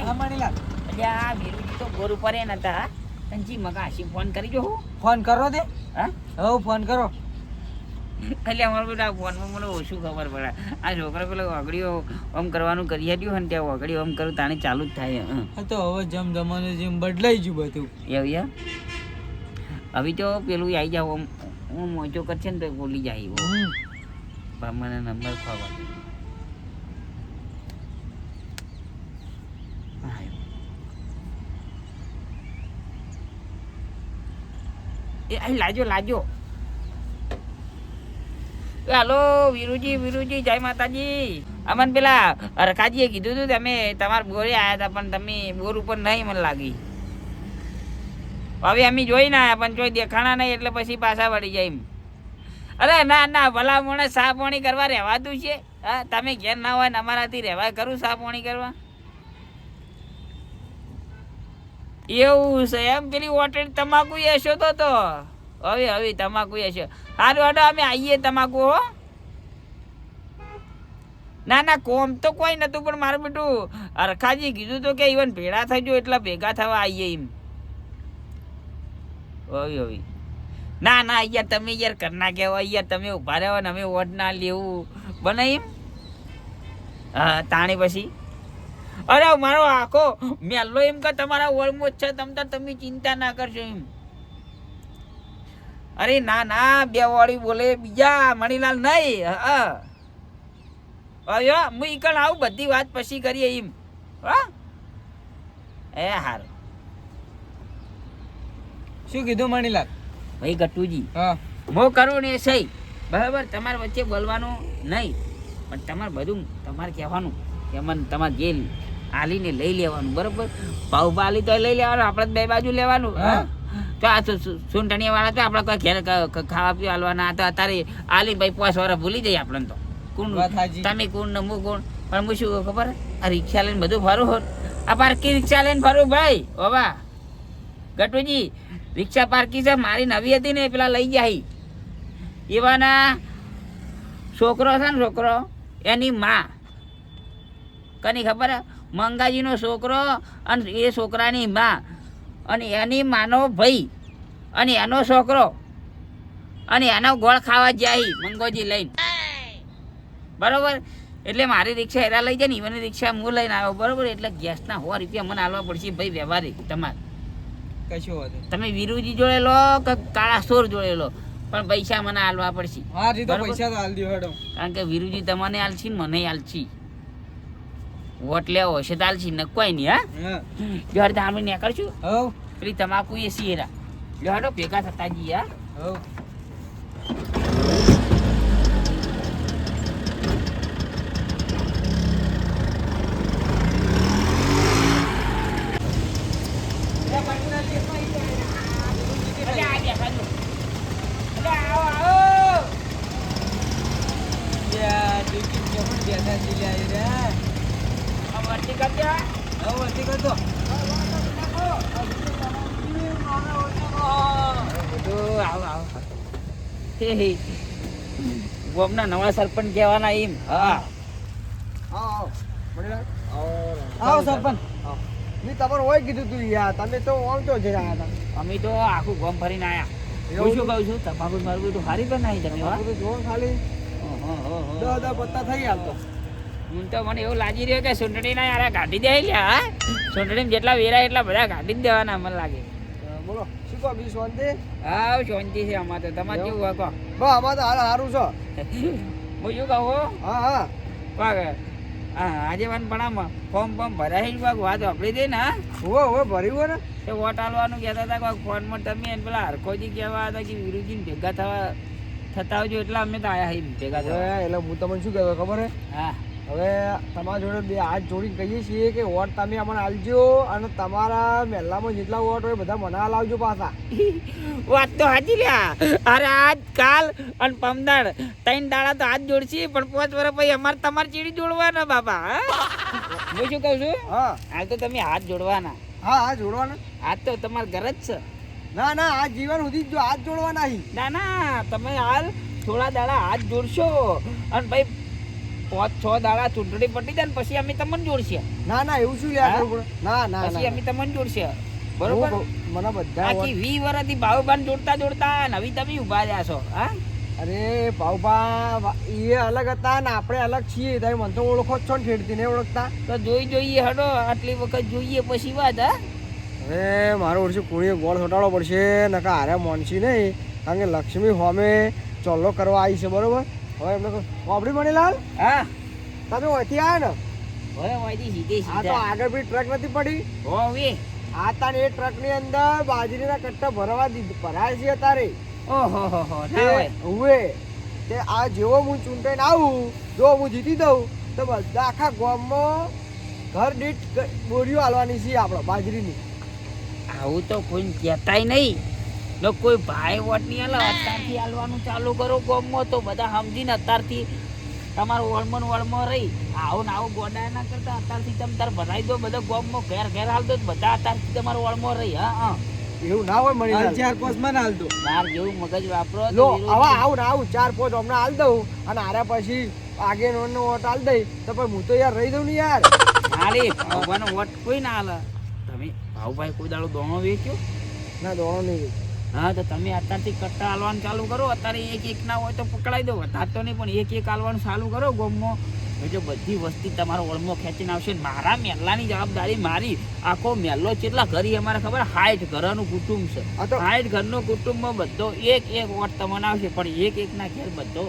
એટલે આ વીરુજી તો ગોર ઉપર એ નતા તને જી મગા હાસી ફોન કરી જો હું. ફોન કરો તે હા? હવ ફોન કરો. એટલે અમારે બધા ફોનમાં મને ઓછું ખબર પડે. આ છોકરા પેલો વગડીઓ આમ કરવાનું કરી હટ્યું હોય ને ત્યાં વાગડીઓ આમ કરું તાણે ચાલુ જ થાય. તો હવે જમ જમાનું જેમ બદલાઈ ગયું બધું. એવું હવે તો પેલું આવી જાવ હું મોજો કરશે ને તો બોલી જાય હમ. નંબર ખબર અહીં લાજો લાજો. હાલો વીરુજી વીરુજી, જય માતાજી. અમન પેલા રખાજીએ કીધું હતું તમે તમારા બોરે આવ્યા હતા, પણ તમે બોર ઉપર નહીં મને લાગી. હવે અમે જોઈ ના, પણ જોઈ દેખાણા નહીં, એટલે પછી પાછા વળી જાય અરે, ના ના ભલા મોણે સા પાણી કરવા રહેવાતું છે. હા, તમે ઘેર ના હોય ને અમારાથી રહેવાય કરું સાપોણી કરવા? એવું છે. એમ પેલી હોટેલ તમાકુ એસો તો તો. હવે હવે તમાકુ એસો સારું હાડો અમે આવીએ તમાકુ, હો. ના ના, કોમ તો કોઈ નતું, પણ મારું બેટું અરખાજી કીધું તો કે ઇવન ભેળા જો એટલા ભેગા થવા આવીએ એમ. હવે હવે. ના ના યાર તમે યાર કરના કહેવા યાર તમે ઊભા રહેવા ને અમે વોટ ના લેવું. બને એમ? હા, તાણી પછી. અરે મારો આખો મેલ્લો એમ કે તમારા વળમો છે તમ તો તમે ચિંતા ના કરશો એમ. અરે ના ના બે વાળી બોલે બીજા મણીલાલ નહીં હા હું. ઈકળ આવું બધી વાત પછી કરીએ એમ. હા? એ હાર. શું કીધું મણીલાલ? ભાઈ ગટુજી હા. મો કરો ને સહી. બરાબર તમારે વચ્ચે બોલવાનું નહીં પણ તમારે બધું તમારે કહેવાનું કે મને તમારે જે આલીને લઈ લેવાનું બરાબર? બાલી તો લઈ લેવાનું આપણે બે બાજુ લેવાનું હા. તો આ સુંટણીયા વાળા તો આપણે કોઈ ઘેર ખાવા પીવા આલવાના આ તો અત્યારે આલી ભાઈ પાંચ વાર ભૂલી જાય આપણને તો. કોણ. તમે કોણ ને હું કોણ પણ હું શું ખબર? આ રિક્ષા લઈને બધું ફરું હોત. આ પાર્કિંગ રિક્ષા લઈને ફરું ભાઈ ઓવા ગટુજી રિક્ષા પાર્કિંગ છે મારી નવી હતી ને પેલા લઈ જાય એવાના છોકરો છે ને છોકરો એની માં. કની ખબર? મંગાજીનો છોકરો અને એ છોકરાની માં. અને એની માનો ભાઈ. અને એનો છોકરો. અને એનો ગોળ ખાવા જાય મંગોજી લઈને. બરોબર? એટલે મારી રિક્ષા એરા લઈ જાય ને ઈવનની રિક્ષા હું લઈને આવ્યો. બરોબર? એટલે ગેસના સો રૂપિયા મને આલવા પડશે ભાઈ વ્યવહારિક તમારે. કશું તમે વિરુજી જોડે લો કે કાળા સોર જોડે લો? પણ પૈસા મને આલવા પડશે. કારણ કે વિરુજી તમને આલશી મને આલશી. વોટ લેવો છે તાલ છે ને કોઈ નહીં હા? હા. જો હરતા કરશું નીકળશું પેલી તમાકુ એ સિયરા જોડો ભેગા થતા જઈએ હા હવ અલે આ દેખાડો. અલે આવો આવો યા દુકી કેમ બેઠા છે લ્યા એ રે આ વર્તી કરજો હવ વધી કરતો બધું આવો આવો હે હે ગોમના નવા સરપંચ કહેવાના એમ. હા. આવો સરપંચ. મેં તમારે હોય કીધું તું યાર. તમે તો આમ તો જઈ રહ્યા હતા. અમે તો આખું ગોમ ફરીને આવ્યા એવું? શું કહું છું તમાકુ મારું બધું હારી બનાવી તમે વાહ આપણે તો જોવો ને ખાલી દસ દસ પત્તા થઈ ગયા તો. હું તો મને એવું લાગી રહ્યું કે સુંટણીના યાર કાઢી દે લ્યા હા. જેટલા વેરા એટલા બધા કાઢી જ દેવાના મને લાગે. બોલો. કહો શાંતિ? હા શાંતિ છે અમારે તો. તમારે કેવું હોય બસ આમાં તો હાલ સારું છો. હું શું કહું હા? હા હા. આજે મને પણ આમ ફોર્મ ફોર્મ ભરાય વાગ વાત વાપરી દે ને હા. હોવે ભર્યું હોય ને? તે વોટ આલવાનું કહેતા હતા કોઈક ફોનમાં તમે એને પેલા હરખોજી કહેવા હતા કે વિરુજીને ભેગા થવા થતા આવજો એટલે અમે તો આયા હી ભેગા થવા. એટલે હું તમને શું કહેતો ખબર હે? હા. હવે તમારા જોડે બે હાથ જોડીને કહીએ છીએ કે વોટ તમે અમને આલજો અને તમારા મહેલામાં જેટલા વોટ હોય બધા મને લાવજો પાછા. વાત તો હાજી લ્યા. અરે આજ કાલ અને પમદાડ ત્રણ દાડા તો હાથ જોડશે પણ પાંચ વર્ષ પછી અમારે તમારે ચીડી જોડવાના બાપા હા? શું કહું છું? હા. હાલ તો તમે હાથ જોડવાના. હા હા જોડવાના. હાથ તો તમારા ઘર જ છે. ના ના આ જીવન સુધી જ હાથ જોડવાના હી. ના ના તમે હાલ થોડા દાડા હાથ જોડશો અને ભાઈ પાંચ છ દાડા ચૂંટણી પટી જાય ને પછી અમે તમને જોડશે. ના ના એવું શું પડે? ના ના પછી અમે તમને જોડશે. બરોબર? મને બધા આખી વી વર્ષથી ભાવભાન જોડતા જોડતા નવી તમે ઊભા રહ્યા છો હા? અરે ભાવભા એ અલગ હતા ને આપણે અલગ છીએ તમે મને તો ઓળખો જ છો ને ખેડતી નહીં ઓળખતા? તો જોઈ જોઈએ હડો આટલી વખત જોઈએ પછી વાત હા? હવે મારો ઓળખી કોણીએ ગોળ છોટાડવો પડશે નકા હારે મોનસી નહીં કારણ કે લક્ષ્મી હોમે ચોલ્લો કરવા આવી છે બરોબર? હવે એમને મણીલાલ હા. તમે ઓથી આવ્યા ને? હવે વાયદી સીધે આ તો આગળ બી ટ્રક નથી પડી? આ તાને એ ટ્રકની અંદર બાજરીના કટ્ટા ભરવા દીધ ભરાય છે તારે ઓહો હો હો ના હોય. હુએ તે આ જેવો હું ચૂંટાઈને આવું જો હું જીતી દઉં તો બધા આખા ગામમાં ઘર દીઠ બોરીઓ હાલવાની છે આપણે બાજરીની. આવું તો કોઈ કહેતાય નહીં. ને કોઈ ભાઈ વોટ નહીં હાલે. અત્યારથી હાલવાનું ચાલુ કરો ગોમમાં તો બધા સમજીને અત્યારથી તમારો વળમણ વળમાં રહી. આવું ને આવું ગોડા ના કરતા અત્યારથી તમે તાર ભરાઈ દો બધા ગોમમાં. ઘેર ઘેર હાલ દો તો બધા અત્યારથી તમારો વળમાં રહી હા હા. એવું ના હોય મણી ચાર પાંચમાં હાલ દો. બાર જેવું મગજ વાપરો લો આવા આવું ને આવું ચાર પાંચ હમણાં હાલ દઉં અને આર્યા પછી આગે નો વોટ હાલ દઈ. તો પણ હું તો યાર રહી દઉં ને યાર. હાલે નો વોટ કોઈ ના હાલે. તમે ભાવભાઈ કોઈ દાડો દોણો વેચ્યો? ના દોણો નહીં હા તો તમે અત્યારથી કટ્ટા હાલવાનું ચાલુ કરો. અત્યારે એક એક ના હોય તો પકડાઈ દો. વધારે તો નહીં પણ એક એક હાલવાનું ચાલુ કરો ગોમમાં. એટલે બધી વસ્તી તમારો ઓળમો ખેંચીને આવશે મારા મેલ્લાની જવાબદારી મારી. આખો મેલ્લો કેટલા ઘરી અમારે ખબર? હાઈટ ઘરનું કુટુંબ છે. હાઈટ ઘરનો કુટુંબમાં બધો એક એક વોટ તમને આવશે પણ એક એક ના ઘેર બધો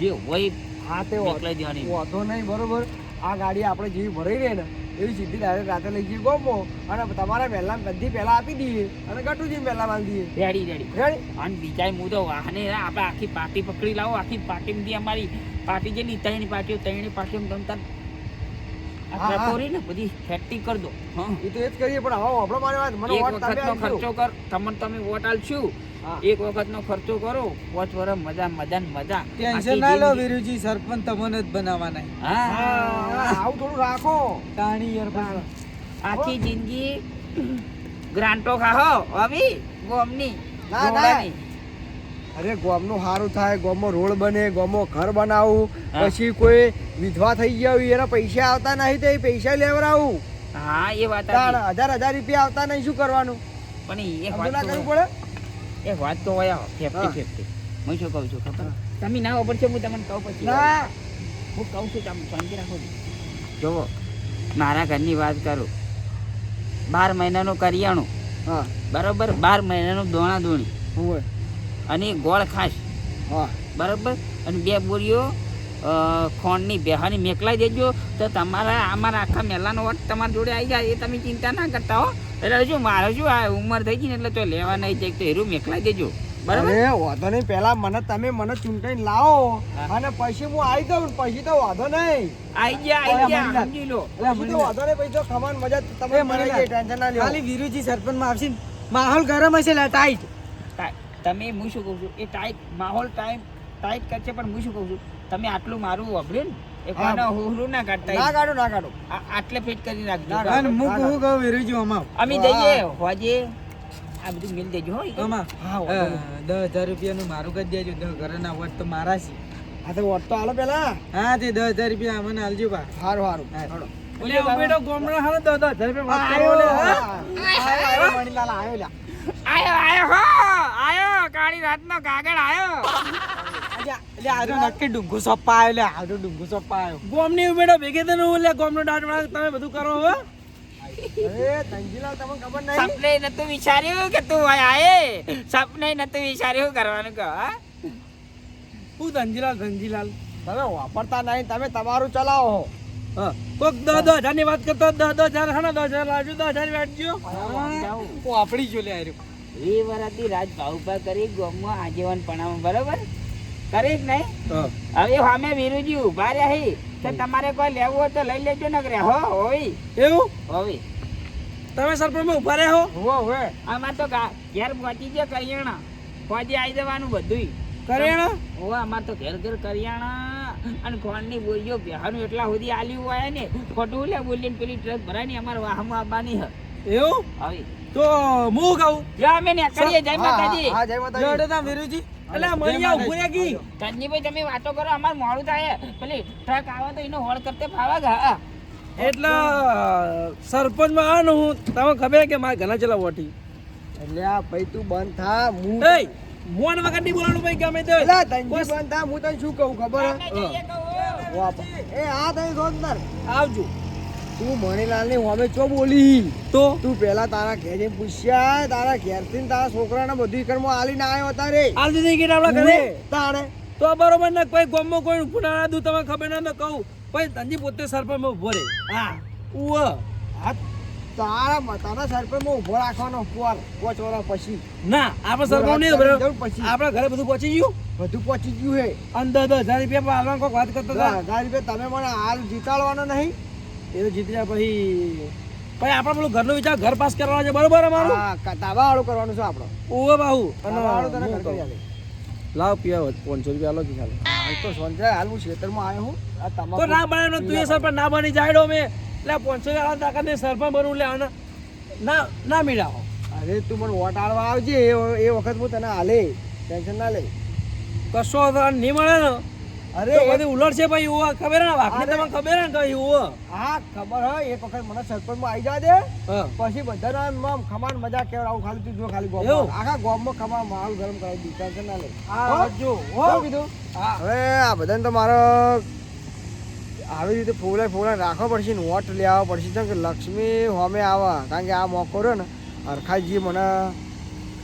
જે હોય હા તે મોકલાઈ દેવાની વાંધો નહીં બરોબર. આ ગાડી આપણે જેવી ભરાઈ રહી ને એવી સીધી ડાયરેક્ટ રાતે લઈ જઈએ ગોપો અને તમારે પહેલા બધી પહેલા આપી દઈએ અને ગટુજી પહેલા મારી દઈએ. રેડી રેડી રેડી અને બીજા હું તો વાહને આપણે આખી પાર્ટી પકડી લાવો આખી પાર્ટીમાંથી અમારી પાર્ટી જેની ત્રણ પાર્ટીઓ ત્રણ પાર્ટીઓ ને બધી ફેક્ટી કરી દો. એ તો એ જ કરીએ પણ હવે આપણો મારી વાત મને વોટ તમે ખર્ચો કર તમને તમે વોટ આલશું. હા. વખત નો ખર્ચો કરો પાંચ વર્ષ મજા મજા ને મજા. ટેન્શન ના લો વીરુજી સરપંચ તમને જ બનાવવાના હા. હા, આવું થોડું રાખો. તાણી યાર. આખી જિંદગી ગ્રાન્ટો ખાહો અભી ગોમની. ના, ના. અરે ગામનું સારું થાય. ગોમો રોડ બને ગોમો ઘર બનાવું. પછી કોઈ વિધવા થઈ ગયા હોય એના પૈસા આવતા નહીં તો એ પૈસા લેવડાવું હા એ વાત હજાર હજાર રૂપિયા આવતા નહીં શું કરવાનું? પણ એ વાત કરવું પડે? એક વાત તો હોય ફેફટી ફેફટી હું શું કહું છું ખબર? તમે ના ઓપર છો હું તમને કહું પછી. ના. હું કહું છું તમે શાંતિ રાખો જુઓ મારા ઘરની વાત કરું. બાર મહિનાનું કરિયાણું. હા. બરોબર? બાર મહિનાનું દોણા દોણી અને ગોળ ખાસ. હા. બરોબર? અને બે બોરીઓ ખોણની બેહાની મેકલાઈ દેજો તો તમારા અમારા આખા મેલાનો વટ તમારી જોડે આવી જાય એ તમે ચિંતા ના કરતા હો. એટલે શું મારે શું આ ઉંમર થઈ ગઈ ને એટલે તો લેવા નહીં જાય તો હેરું મેકલા દેજો. બરાબર? અરે વાંધો નહીં. પહેલા મને તમે મને ચૂંટાઈને લાવો. અને પછી હું આવી દઉં પછી તો વાંધો નહીં. આઈ ગયા આઈ ગયા. સમજી લો. પછી તો વાંધો નહીં. પછી તો ખમણ મજા તમે મને. ટેન્શન ના લ્યો. ખાલી વીરુજી સરપંચમાં આવશે માહોલ ગરમ હશે લા ટાઈટ તમે હું શું કહું છું? એ ટાઈટ માહોલ ટાઈમ ટાઈટ કરશે પણ હું શું કહું છું? તમે આટલું મારું વાપર્યું ને હુહરું ના ના કાઢતા કાઢો ના કાઢો. આટલે ફિટ કરી નાખજો અને હું કહું કહું વીરુજી અમાવ. અમે જઈએ હોજે. આ બધું મિલ દેજો હો અમા હા, અ, દસ હજાર રૂપિયાનું મારું કરી દેજો ઘરના વટ તો મારા છે. હા તો વોટ તો હાલો પેલા. હા તે દસ હજાર રૂપિયા મને આલજો બા. સારું સારું હા. હાલો. ઓલે ઉભેટો ગોમડા હાલો દસ દસ આયો હા. આયો, આયો, મણીલાલ આયો આયો આયો હો આયો કાળી રાતનો કાગળ આયો અલ્યા, અલ્યા, આજો નક્કી ડુંગુ સોપ્પા ગોમની ઉમેડો ભેગે તને હું લે ગોમનો દાંત વાળા તમે બધું કરો હવે અરે ધનજીલાલ તમને ખબર નહીં? સપને નતું વિચાર્યું કે તું આયે સપને નતું વિચાર્યું કરવાનું કહો હા? હું ધનજીલાલ ધનજીલાલ તમે વાપરતા નહીં તમે તમારું ચલાવો. હા. કોક દસ દસ હજારની વાત કરતો દસ દસ હજાર હા દસ હજાર લાવજો દસ હજાર વેચજો. ઓ જો લે આર્યો. એ વરાતી રાજ ભાવ કરી ગોમમાં આજીવન પણામાં બરોબર? કરી જ નહીં? હવે સામે વીરુજી ઊભા રહ્યા હી તો તમારે કોઈ લેવું હોય તો લઈ લેજો ને હો હોય. એવું? હોય. તમે સરપંચ ઊભા રહ્યા હો. હો આમાં તો ઘેર પહોંચી ગયો કરિયાણા. પહોંચી આવી જવાનું બધુંય. કરિયાણા? હો અમાર તો ઘેર ઘેર કરિયાણા. અને ખોણની બોલીઓ બિહારનું એટલા સુધી આલ્યું હોય ને ખોટું લે બોલીને પેલી ટ્રક ભરાય ને અમારે વાહમાં આવવાની હ. એવું? હવે. તો હું કહું? અમે ને કરીએ જય માતાજી. હા, જય માતાજી. વીરુજી એટલે મળી ઊભો કી? ધનજીભાઈ તમે વાતો કરો અમાર મોડું થાય. પેલી ટ્રક આવે તો એનો હોળ કરતે ફાવા ગા એટલે સરપંચમાં આ હું. તમે ખબર કે મારે ઘણા ચલા વોટી એટલે આ ભાઈ તું બંધ થા હું એ મોન વગરની બોલાણું ભાઈ ગમે તે. એટલે ધનજી બંધ થા હું તને શું કહું ખબર હે? એ આ તઈ સોંદર આવજો. તું મણીલાલની હોમે ચો બોલી? તો? તું પેલા તારા ઘેર પૂછ્યા તારા ઘેરથી તારા છોકરાને બધું આલી આલીને આવ્યો તારે આલ દીધી કે આપડા ઘરે? તારે તો બરોબર ને કોઈ ગમમાં કોઈ ઉપનાળા ના દઉં તમે ખબર ના તો કહું. પછી તંજી પોતે સરપંચમાં ઊભો રે. હા. ઉવ તારા મ- તારા સરપંચમાં ઊભો રાખવાનો પોર પોચ વર્ષ પછી. ના આપણે સરપંચ નહીં પછી. આપણા ઘરે બધું પહોંચી ગયું? બધું પહોંચી ગયું હે. અંદર દસ હજાર રૂપિયા કોઈક વાત કરતો હજાર રૂપિયા તમે મને હાલ જીતાડવાનો નહીં? એ તો જીતી જાય પછી. પછી આપણે પેલું ઘરનો વિચાર ઘર પાસ કરવાનો છે બરોબર અમારું? હા ક- તાબાવાળું કરવાનું છે આપણો. ઓવે બાહુ. અને. લાવ પીવા પાંચસો રૂપિયા લો ચાલે. હાલ તો સોંજરાય, હાલવું ખેતરમાં આવ્યો હું. આ તો ના બને ને તું એ સરપંચ ના બની જાયડો મેં. એટલે પાંચસો રૂપિયા તાકાત ને સરપંચ બનવું લે ના ના મિલાવો. અરે તું મને વોટ આવજે. એ વખત હું તને હાલે. ટેન્શન ના લે. કશો નહીં મળે ને. અરે તો બધી ઉલટ છે ભાઈ ઓવા ખબર ને? વાકડી તમને ખબર ને? કઈ ઓવા હા ખબર હોય એક વખત મને સરપંચમાં આવી જા દે પછી બધાનો આમ ખમાન મજા કેવડાવું ખાલી તું જો ખાલી ગોમ આખા આખા ગોમમાં ખમા માલ ગરમ કરાવી દીધું ટેન્શન ના લે હા જો. હો? કીધું? હા. હવે આ બધાને તો મારો આવી રીતે ફોલાય ફોલાય રાખવો પડશે ને વોટ લેવા પડશે. કે લક્ષ્મી હોમે આવા કારણ કે આ મોકો રહ્યો ને હરખાજી મને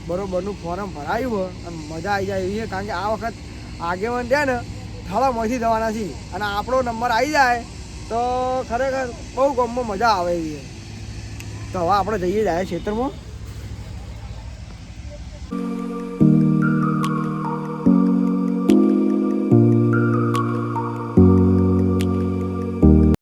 બરોબરનું ફોરમ ભરાયું અને મજા આવી જાય એવી છે કારણ કે આ વખત આગેવાન રહ્યા ને થળામાંથી થવાના છીએ. અને આપણો નંબર આવી જાય તો ખરેખર બહુ ગમમાં મજા આવે છે તો હવે આપણે જઈએ જાય ખેતરમાં.